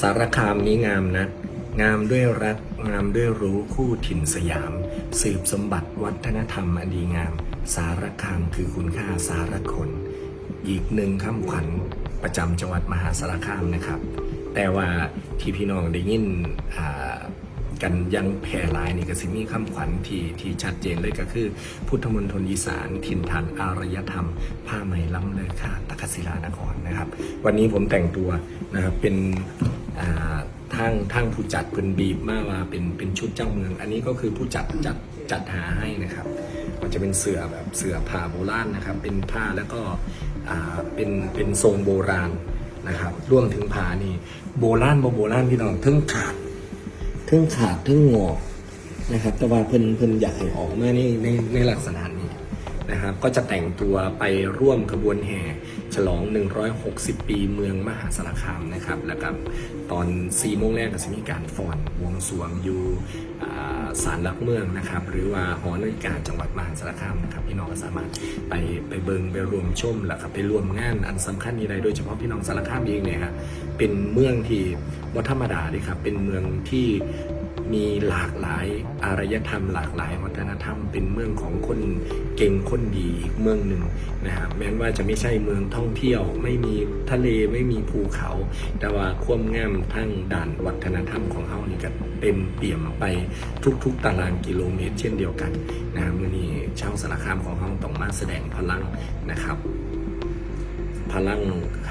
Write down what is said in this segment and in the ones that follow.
สารคามนี้งามนะ งามด้วยรัก งามด้วยรู้คู่ถิ่นสยาม สืบสมบัติวัฒนธรรมอันดีงาม สารคามคือคุณค่าสารคน อีกหนึ่งคำขวัญประจำจังหวัดมหาสารคามนะครับ แต่ว่าที่พี่น้องได้ยินกันยังแพร่หลายนี่ก็สิมีคำขวัญที่ที่ชัดเจนเลยก็คือ พุทธมณฑลอีสานถิ่นฐานอารยธรรม ผ้าไหมล้ำเลอค่าตะกศิลานครนะครับ วันนี้ผมแต่งตัวนะครับเป็น ทางทางผู้จัดเพิ่นบีบมาว่าเป็นเป็นชุดเจ้าเมือง อันนี้ก็คือผู้จัดจัดจัดหาให้นะครับ มันจะเป็นเสือแบบเสือผ้าโบราณนะครับ เป็นผ้าแล้วก็อ่าเป็นเป็นทรงโบราณนะครับรวมถึงผ้านี่โบราณบ่โบราณพี่น้องทึ่งขาดทึ่งขาดทึ่งงอกนะครับ แต่ว่าเพิ่นเพิ่นอยากให้ออกมาในในในลักษณะนี้นะครับ ก็จะแต่งตัวไปร่วมขบวนแห่ ลอง 160 ปีเมืองมหาสารคามนะครับแล้วก็ตอน4โมงแรกก็จะมีการฟอนวงสวงอยู่อ่าศาลหลักเมืองนะครับ หรือว่าหอนาฬิกาจังหวัดมหาสารคามนะครับพี่น้องก็สามารถไปไปเบิงไปรวมชมแล้วก็ไปรวมงานอันสำคัญนี้ได้โดยเฉพาะพี่น้องสารคามเองเนี่ยฮะเป็นเมืองที่วัธรรมดาเลยครับเป็นเมืองที่มีหลากหลายอารยธรรม หลากหลายวัฒนธรรม เป็นเมืองของคนเก่งคนดีอีกเมืองหนึ่งนะครับแม้ว่าจะไม่ใช่เมืองท่ององเที่ยว ไม่มีทะเลไม่มีภูเขา แต่ว่าควมงามทั้งด่านวัฒนธรรมของเขานี่ก็เต็มเปี่ยมไปทุกๆ ตารางกิโลเมตร เช่นเดียวกันนะครับมื่อนี้ชาวสารคามของเขาต้องมาแสดงพลังนะครับ พลัง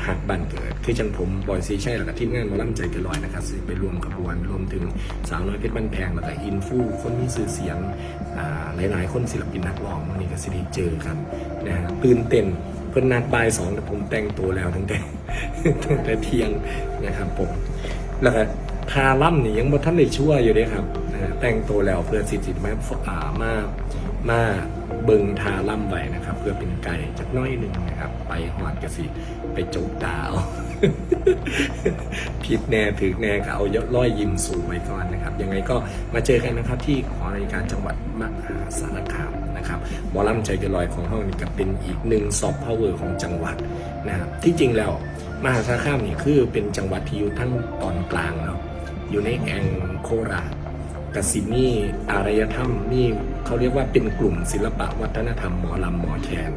หักบันเกิด คือจังผมบอยซีใช่แล้วก็ทีมงานมอลำใจเกินร้อยนะครับไปรวมขบวนรวมถึงสาวน้อยเพชรบ้านแพงแล้วก็อินฟูคนมีสื่อเสียงอ่าหลายๆ คนศิลปินนักร้องวันนี้ก็สิได้เจอกันนะฮะตื่นเต้น เป็นนัดบ่ายสองแต่ผมแต่งตัวแล้วตั้งแต่ตั้งแต่เที่ยงนะครับผมแล้วก็ทาล่ำนี่ยังบ่ท่านได้ชั่วอยู่เลยครับแต่งตัวแล้วเพื่อสิจิตมาอ่า มามาเบิงทาล่ำไว้นะครับ เพื่อเป็นไก่จักน้อยหนึ่งนะครับ ไปหอดกระสิไปจกดาวผิดแน่ถือแน่ก็เอายอดร้อยยิ้มสูงไว้ก่อนนะครับ ยังไงก็มาเจอกันนะครับ ที่หอนาฬิการจังหวัดมหาสารคามนะครับหมอลำใจเกินลอยของเฮานี่ก็เป็นอีกหนึ่งซอฟต์พาวเวอร์ของจังหวัดนะครับที่จริงแล้วมหาสารคามนี่คือเป็นจังหวัดที่อยู่ทั้งตอนกลางเนาะอยู่ในแองโคราช กสิมีอารยธรรมนี่เขาเรียกว่าเป็นกลุ่มศิลปะวัฒนธรรมหมอลำหมอแคน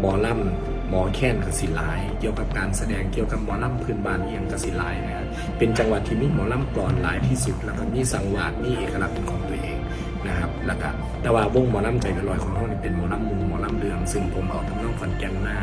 หมอลำหมอแคนกสิหลาย เกี่ยวกับการแสดงเกี่ยวกับหมอลำพื้นบ้านเอียงกสิหลายนะฮะเป็นจังหวัดที่มีหมอลำกรอนหลายที่สุดแล้วก็มีสังวาสมีเอกลักษณ์เป็นของตัวเองนะครับแล้วก็แต่ว่าวงหมอลำใจกระลอยของเขานี่เป็นหมอลำมุงหมอลำเรืองซึ่งผมเอาทำนองขอนแก่นมา